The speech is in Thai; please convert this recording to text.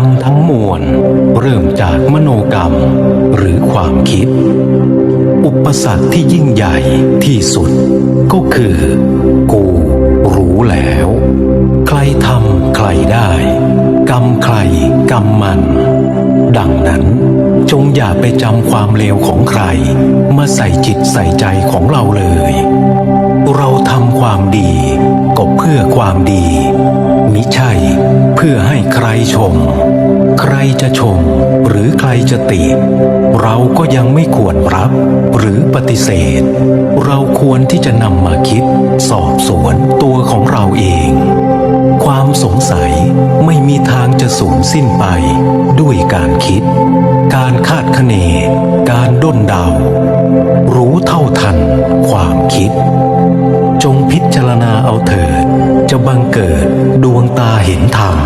รมทั้งมวล เริ่มจากมโนกรรม หรือความคิด อุปสรรคที่ยิ่งใหญ่ที่สุด ก็คือ กูรู้แล้ว ใครทำใครได้ กรรมใครกรรมมัน ดังนั้น จงอย่าไปจำความเลวของใคร มาใส่จิตใส่ใจของเราเลย เราทำความดี ก็เพื่อความดี มิใช่ ชม ใครจะชม หรือใครจะติ เราก็ยังไม่ควรรับ หรือปฏิเสธ เราควรที่จะนำมาคิด สอบสวนตัวของเราเอง ความสงสัยไม่มีทางจะสูญสิ้นไป ด้วยการคิด การคาดคะเน การด้นเดา รู้เท่าทัน ความคิด จงพิจารณาเอาเถิดจะบังเกิดดวงตาเห็นธรรม